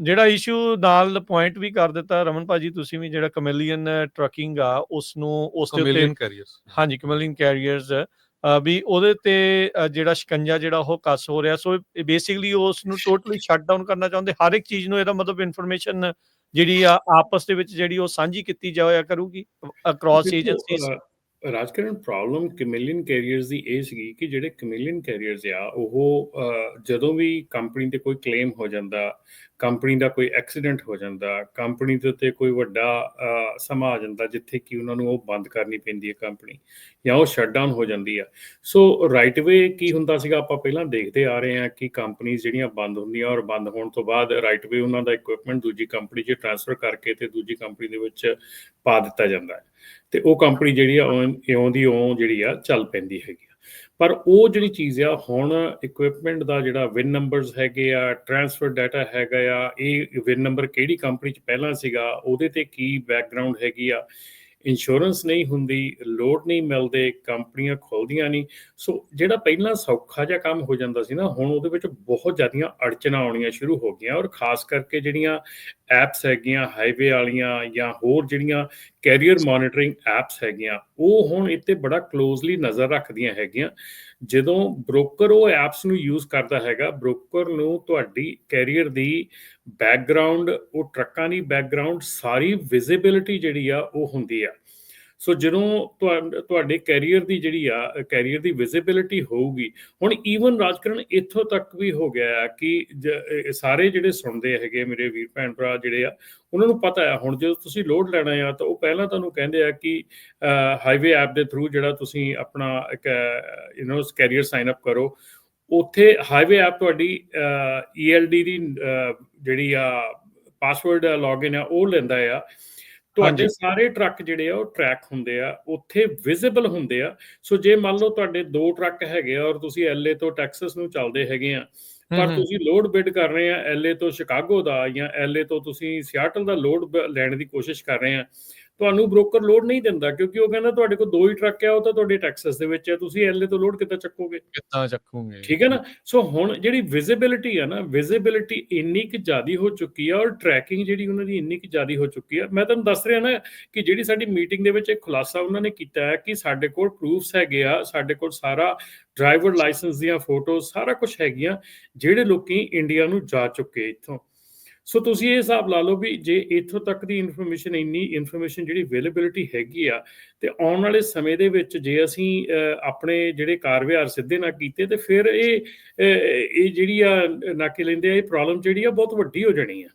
ਜਿਹੜਾ ਇਸ਼ੂ ਨਾਲ ਪੁਆਇੰਟ ਵੀ ਕਰ ਦਿੱਤਾ ਰਮਨ ਭਾਜੀ ਤੁਸੀਂ ਵੀ ਜਿਹੜਾ ਕਮੇਲੀਅਨ ਟਰਕਿੰਗ ਆ ਉਸ ਨੂੰ ਉਸ ਦੇ ਉੱਤੇ ਕਮੇਲੀਅਨ ਕੈਰੀਅਰਸ ਹਾਂਜੀ ਕਮੇਲੀਅਨ ਕੈਰੀਅਰਸ ਵੀ ਉਹਦੇ ਤੇ ਜਿਹੜਾ ਸ਼ਿਕੰਜਾ ਜਿਹੜਾ ਉਹ ਕੱਸ ਹੋ ਰਿਹਾ ਸੋ ਬੇਸਿਕਲੀ ਉਸ ਨੂੰ ਟੋਟਲੀ ਸ਼ਟ ਡਾਊਨ ਕਰਨਾ ਚਾਹੁੰਦੇ। ਹਰ ਇੱਕ ਚੀਜ਼ ਨੂੰ ਇਹਦਾ ਮਤਲਬ ਇਨਫੋਰਮੇਸ਼ਨ ਜਿਹੜੀ ਆ ਆਪਸ ਦੇ ਵਿੱਚ ਜਿਹੜੀ ਉਹ ਸਾਂਝੀ ਕੀਤੀ ਜਾਇਆ ਕਰੂਗੀ across agencies Rajkaran problem chameleon carriers ਦੀ ਇਹ ਸੀਗੀ ਕਿ ਜਿਹੜੇ ਕਮੇਲੀਅਨ ਕੈਰੀਅਰਸ ਆ, ਉਹ ਜਦੋਂ ਵੀ ਕੰਪਨੀ ਤੇ ਕੋਈ ਕਲੇਮ ਹੋ ਜਾਂਦਾ ਕੰਪਨੀ ਦਾ ਕੋਈ ਐਕਸੀਡੈਂਟ ਹੋ ਜਾਂਦਾ ਕੰਪਨੀ ਦੇ ਉੱਤੇ ਕੋਈ ਵੱਡਾ ਸਮਾਂ ਆ ਜਾਂਦਾ ਜਿੱਥੇ ਕਿ ਉਹਨਾਂ ਨੂੰ ਉਹ ਬੰਦ ਕਰਨੀ ਪੈਂਦੀ ਹੈ ਕੰਪਨੀ ਜਾਂ ਉਹ ਸ਼ਟਡਾਊਨ ਹੋ ਜਾਂਦੀ ਆ। ਸੋ ਰਾਈਟ ਵੇ ਕੀ ਹੁੰਦਾ ਸੀਗਾ, ਆਪਾਂ ਪਹਿਲਾਂ ਦੇਖਦੇ ਆ ਰਹੇ ਹਾਂ ਕਿ ਕੰਪਨੀਆਂ ਜਿਹੜੀਆਂ ਬੰਦ ਹੁੰਦੀਆਂ ਔਰ ਬੰਦ ਹੋਣ ਤੋਂ ਬਾਅਦ ਰਾਈਟ ਵੇ ਉਹਨਾਂ ਦਾ ਇਕਵਿਪਮੈਂਟ ਦੂਜੀ ਕੰਪਨੀ 'ਚ ਟ੍ਰਾਂਸਫਰ ਕਰਕੇ ਤੇ ਦੂਜੀ ਕੰਪਨੀ ਦੇ ਵਿੱਚ ਪਾ ਦਿੱਤਾ ਜਾਂਦਾ ਹੈ। ਤੇ ਉਹ ਕੰਪਨੀ ਜਿਹੜੀ ਆ ਇਉਂ ਦੀ ਇਉਂ ਜਿਹੜੀ ਆ, ਚੱਲ ਪੈਂਦੀ ਹੈਗੀ ਆ। ਪਰ ਉਹ ਜਿਹੜੀ ਚੀਜ਼ ਆ, ਹੁਣ ਇਕਵਿਪਮੈਂਟ ਦਾ ਜਿਹੜਾ ਵਿਨ ਨੰਬਰਸ ਹੈਗੇ ਆ ਟ੍ਰਾਂਸਫਰ ਡਾਟਾ ਹੈਗਾ ਆ, ਇਹ ਵਿਨ ਨੰਬਰ ਕਿਹੜੀ ਕੰਪਨੀ 'ਚ ਪਹਿਲਾਂ ਸੀਗਾ, ਉਹਦੇ ਤੇ ਕੀ ਬੈਕਗ੍ਰਾਉਂਡ ਹੈਗੀ ਆ ਇੰਸ਼ੋਰੈਂਸ ਨਹੀਂ ਹੁੰਦੀ ਲੋਡ ਨਹੀਂ ਮਿਲਦੇ, ਕੰਪਨੀਆਂ ਖੁੱਲਦੀਆਂ ਨਹੀਂ। ਸੋ ਜਿਹੜਾ ਪਹਿਲਾਂ ਸੌਖਾ ਜਿਹਾ ਕੰਮ ਹੋ ਜਾਂਦਾ ਸੀ ਨਾ, ਹੁਣ ਉਹਦੇ ਵਿੱਚ ਬਹੁਤ ਜ਼ਿਆਦੀਆਂ ਅੜਚਣਾਂ ਆਉਣੀਆਂ ਸ਼ੁਰੂ ਹੋ ਗਈਆਂ ਔਰ ਖਾਸ ਕਰਕੇ ਜਿਹੜੀਆਂ ਐਪਸ ਹੈਗੀਆਂ ਹਾਈਵੇ ਵਾਲੀਆਂ ਜਾਂ ਹੋਰ ਜਿਹੜੀਆਂ ਕੈਰੀਅਰ ਮੋਨੀਟਰਿੰਗ ਐਪਸ ਹੈਗੀਆਂ, ਉਹ ਹੁਣ ਇੱਥੇ ਬੜਾ ਕਲੋਜ਼ਲੀ ਨਜ਼ਰ ਰੱਖਦੀਆਂ ਹੈਗੀਆਂ। ਜਦੋਂ ਬ੍ਰੋਕਰ ਉਹ ਐਪਸ ਨੂੰ ਯੂਜ਼ ਕਰਦਾ ਹੈਗਾ ਬ੍ਰੋਕਰ ਨੂੰ ਤੁਹਾਡੀ ਕੈਰੀਅਰ ਦੀ ਬੈਕਗ੍ਰਾਉਂਡ ਉਹ ਟਰੱਕਾਂ ਦੀ ਬੈਕਗ੍ਰਾਉਂਡ ਸਾਰੀ ਵਿਜ਼ਿਬਿਲਿਟੀ ਜਿਹੜੀ ਆ, ਉਹ ਹੁੰਦੀ ਆ। ਸੋ ਜਦੋਂ ਤੁਹਾਡੇ ਕੈਰੀਅਰ ਦੀ ਜਿਹੜੀ ਆ ਕੈਰੀਅਰ ਦੀ ਵਿਜ਼ਿਬਿਲਿਟੀ ਹੋਊਗੀ, ਹੁਣ ਈਵਨ ਰਾਜਕਰਨ ਇੱਥੋਂ ਤੱਕ ਵੀ ਹੋ ਗਿਆ ਆ ਕਿ ਸਾਰੇ ਜਿਹੜੇ ਸੁਣਦੇ ਹੈਗੇ ਮੇਰੇ ਵੀਰ ਭੈਣ ਭਰਾ ਜਿਹੜੇ ਆ, ਉਹਨਾਂ ਨੂੰ ਪਤਾ ਆ, ਹੁਣ ਜਦੋਂ ਤੁਸੀਂ ਲੋਡ ਲੈਣਾ ਆ, ਤਾਂ ਉਹ ਪਹਿਲਾਂ ਤੁਹਾਨੂੰ ਕਹਿੰਦੇ ਆ ਕਿ ਹਾਈਵੇ ਐਪ ਦੇ ਥਰੂ ਜਿਹੜਾ ਤੁਸੀਂ ਆਪਣਾ ਇੱਕ you know carrier sign up ਕਰੋ ਉੱਥੇ ਹਾਈਵੇ ਐਪ ਤੁਹਾਡੀ ਈਐਲਡੀ ਦੀ ਅਹ, ਜਿਹੜੀ ਆ ਪਾਸਵਰਡ ਲੌਗਇਨ ਆ ਉਹ ਲੈਂਦਾ ਆ ਤੁਹਾਡੇ। ਸਾਰੇ ਟਰੱਕ ਜਿਹੜੇ ਆ ਉਹ ਟਰੈਕ ਹੁੰਦੇ ਆ ਉੱਥੇ ਵਿਜ਼ੀਬਲ ਹੁੰਦੇ ਆ ਸੋ ਜੇ ਮੰਨ ਲਓ ਤੁਹਾਡੇ ਦੋ ਟਰੱਕ ਹੈਗੇ ਆ ਔਰ ਤੁਸੀਂ ਐਲਏ ਤੋਂ ਟੈਕਸਸ ਨੂੰ ਚੱਲਦੇ ਹੈਗੇ ਆ ਪਰ। ਤੁਸੀਂ ਲੋਡ ਬਿਡ ਕਰ ਰਹੇ ਆ ਐਲਏ ਤੋਂ ਸ਼ਿਕਾਗੋ ਦਾ ਜਾਂ ਐਲਏ ਤੋਂ ਤੁਸੀਂ ਸਿਆਟਲ ਦਾ ਲੋਡ ਲੈਣ ਦੀ ਕੋਸ਼ਿਸ਼ ਕਰ ਰਹੇ ਆ ਤੁਹਾਨੂੰ ਬ੍ਰੋਕਰ ਲੋਡ ਨਹੀਂ ਦਿੰਦਾ ਕਿਉਂਕਿ ਉਹ ਕਹਿੰਦਾ ਤੁਹਾਡੇ ਕੋਲ ਦੋ ਹੀ ਟਰੱਕ ਆ ਉਹ ਤਾਂ ਤੁਹਾਡੇ ਟੈਕਸਸ ਦੇ ਵਿੱਚ ਹੈ ਤੁਸੀਂ ਐਲਏ ਤੋਂ ਲੋਡ ਕਿੱਦਾਂ ਚੱਕੋਗੇ? ਕਿੱਦਾਂ ਚੱਕੂਗੇ? ਠੀਕ ਹੈ ਨਾ? ਸੋ ਹੁਣ ਜਿਹੜੀ ਵਿਜ਼ਿਬਿਲਿਟੀ ਆ ਨਾ ਵਿਜ਼ਿਬਿਲਿਟੀ ਇੰਨੀ ਕੁ ਜ਼ਿਆਦੀ ਹੋ ਚੁੱਕੀ ਆ ਔਰ ਟਰੈਕਿੰਗ ਜਿਹੜੀ ਉਹਨਾਂ ਦੀ ਇੰਨੀ ਕੁ ਜ਼ਿਆਦੀ ਹੋ ਚੁੱਕੀ ਆ ਮੈਂ ਤੁਹਾਨੂੰ ਦੱਸ ਰਿਹਾ ਨਾ ਕਿ ਜਿਹੜੀ ਸਾਡੀ ਮੀਟਿੰਗ ਦੇ ਵਿੱਚ ਇੱਕ ਖੁਲਾਸਾ ਉਹਨਾਂ ਨੇ ਕੀਤਾ ਹੈ ਕਿ ਸਾਡੇ ਕੋਲ ਪ੍ਰੂਫਸ ਹੈਗੇ ਆ ਸਾਡੇ ਕੋਲ ਸਾਰਾ ਡਰਾਈਵਰ ਲਾਇਸੈਂਸ ਦੀਆਂ ਫੋਟੋਜ਼ ਸਾਰਾ ਕੁਝ ਹੈਗੀਆਂ ਜਿਹੜੇ ਲੋਕੀ ਇੰਡੀਆ ਨੂੰ ਜਾ ਚੁੱਕੇ ਇੱਥੋਂ। ਸੋ ਤੁਸੀਂ ਇਹ ਹਿਸਾਬ ਲਾ ਲਓ ਵੀ ਜੇ ਇੱਥੋਂ ਤੱਕ ਦੀ ਇਨਫੋਰਮੇਸ਼ਨ ਇੰਨੀ ਇਨਫੋਰਮੇਸ਼ਨ ਜਿਹੜੀ ਅਵੇਲੇਬਿਲਿਟੀ ਹੈਗੀ ਆ, ਤੇ ਆਉਣ ਵਾਲੇ ਸਮੇਂ ਦੇ ਵਿੱਚ ਜੇ ਅਸੀਂ ਆਪਣੇ ਜਿਹੜੇ ਕਾਰ ਵਿਹਾਰ ਸਿੱਧੇ ਨਾ ਕੀਤੇ, ਤੇ ਫਿਰ ਇਹ ਇਹ ਜਿਹੜੀ ਆ ਨਾਕੇ ਲੈਂਦੇ ਆ, ਇਹ ਪ੍ਰੋਬਲਮ ਜਿਹੜੀ ਆ ਬਹੁਤ ਵੱਡੀ ਹੋ ਜਾਣੀ ਆ।